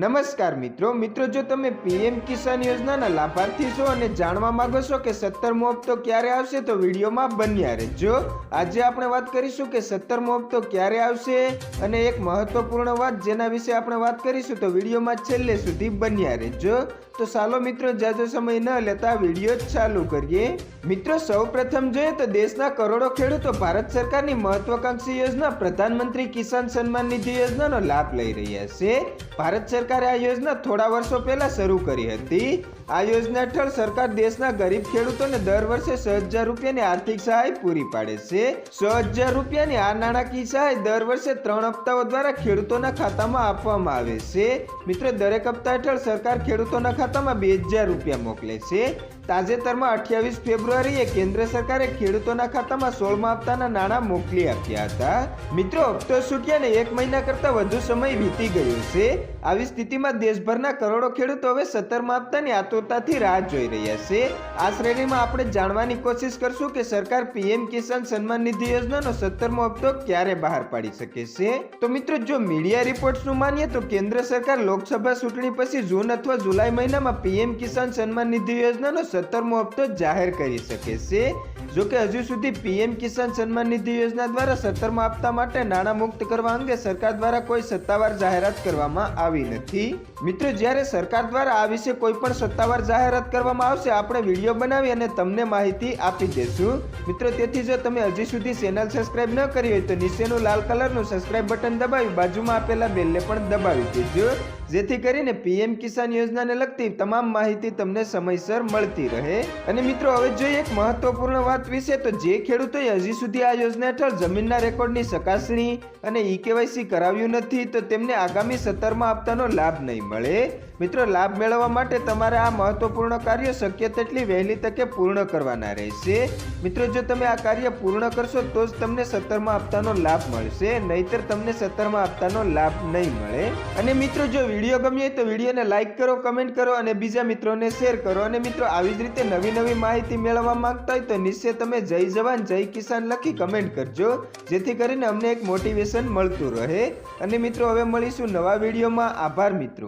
નમસ્કાર મિત્રો મિત્રો જો તમે પીએમ કિસાન યોજનાના લાભાર્થી છો અને જાણવા માંગો છો કે સત્તરમો હપ્તો ક્યારે આવશે, તો વિડીયોમાં બન્યા રહેજો. આજે આપણે વાત કરીશું કે સત્તરમો હપ્તો ક્યારે આવશે અને એક મહત્વપૂર્ણ વાત જેના વિશે આપણે વાત કરીશું, તો વિડીયોમાં છેલ્લે સુધી બન્યા રહેજો. તો સાલો મિત્રો, જાજો સમય ન લેતા વીડિયો ચાલુ કરીએ. મિત્રો સૌ પ્રથમ જોઈએ તો દેશના કરોડો ખેડૂતો ભારત સરકારની મહત્વાકાંક્ષી યોજના પ્રધાનમંત્રી કિસાન સન્માન નિધિ યોજનાનો લાભ લઈ રહ્યા છે. ભારત સરકારે આ યોજના થોડા વર્ષો પહેલા શરૂ કરી હતી. આ યોજના હેઠળ સરકાર દેશના ગરીબ ખેડૂતોને દર વર્ષે છ હજાર રૂપિયાની આર્થિક સહાય પૂરી પાડે છે. છ હજાર રૂપિયાની આ નાણાકીય સહાય દર વર્ષે ત્રણ હપ્તાઓ દ્વારા ખેડૂતોના ખાતામાં આપવામાં આવે છે. મિત્રો, દરેક હપ્તા હેઠળ સરકાર ખેડૂતોના ખાતામાં બે હજાર રૂપિયા મોકલે છે. તાજેતરમાં અઠ્યાવીસ ફેબ્રુઆરીએ કેન્દ્ર સરકારે ખેડૂતોના ખાતામાં સોળમા હપ્તાના નાણાં મોકલી આપ્યા હતા. મિત્રો, હપ્તો છૂટ્યાને એક મહિના કરતા વધુ સમય વીતી ગયો છે. આવી સ્થિતિમાં દેશભરના કરોડો ખેડૂતો હવે સત્તરમા હપ્તાની આતુરતાથી રાહ જોઈ રહ્યા છે. આ શ્રેણીમાં આપણે જાણવાની કોશિશ કરશું કે સરકાર પીએમ કિસાન સન્માન નિધિ યોજનાનો સત્તરમો હપ્તો ક્યારે બહાર પાડી શકે છે? તો મિત્રો, જો મીડિયા રિપોર્ટ્સનું માનીએ તો કેન્દ્ર સરકાર લોકસભા ચૂંટણી પછી જૂન અથવા જુલાઈ મહિનામાં પીએમ કિસાન સન્માન નિધિ યોજનાનો સત્તરમો હપ્તો જાહેર કરી શકે છે. જો કે હજુ સુધી પીએમ કિસાન સન્માન નિધિ યોજના દ્વારા સત્તરમાં આપતા માટે નાણાં મુક્ત કરવા અંગે સરકાર દ્વારા કોઈ સત્તાવાર જાહેરાત કરવામાં આવી નથી. મિત્રો, જ્યારે સરકાર દ્વારા આ વિશે કોઈ પણ સત્તાવાર જાહેરાત કરવામાં આવશે, આપણે વીડિયો બનાવી અને તમને માહિતી આપી દેશું. મિત્રો, તેથી જો તમે હજી સુધી ચેનલ સબસ્ક્રાઇબ ન કરી હોય, તો નીચેનું લાલ કલરનું સબસ્ક્રાઇબ બટન દબાવી બાજુમાં આપેલા બેલને પણ દબાવી દેજો. જેથી કરીને પીએમ કિસાન યોજનાને લગતી તમામ માહિતી તમને સમયસર મળતી રહે. અને મિત્રો, હવે જોઈએ એક મહત્વપૂર્ણ વાત વિશે તો જે ખેડૂતોએ હજી સુધી આ યોજના હેઠળ જમીનના રેકોર્ડની ચકાસણી અને ઈ કેવાયસી કરાવ્યું નથી, તો તેમને આગામી સત્તરમાં હપ્તાનો લાભ નહીં મળે. મિત્રો, લાભ મેળવવા માટે તમારે આ મહત્વપૂર્ણ કાર્ય શક્ય તેટલી વહેલી તકે પૂર્ણ કરવાના રહેશે. મિત્રો, જો તમે આ કાર્ય પૂર્ણ કરશો, તો જ તમને સત્તરમાં હપ્તાનો લાભ મળશે, નહીતર તમને સત્તરમાં હપ્તાનો લાભ નહીં મળે. અને મિત્રો, જો વીડિયો ગમ્યો તો વિડીયોને લાઇક કરો, કમેન્ટ કરો અને બીજા મિત્રોને શેર કરો. અને મિત્રો, આવી જ રીતે નવી નવી માહિતી મેળવવા માંગતા હોય તો નિશ્ચય તમે જય જવાન, જય કિસાન લખી કમેન્ટ કરજો, જેથી કરીને અમને એક મોટિવેશન મળતું રહે. અને મિત્રો, હવે મળીશું નવા વિડીયોમાં આભાર મિત્રો.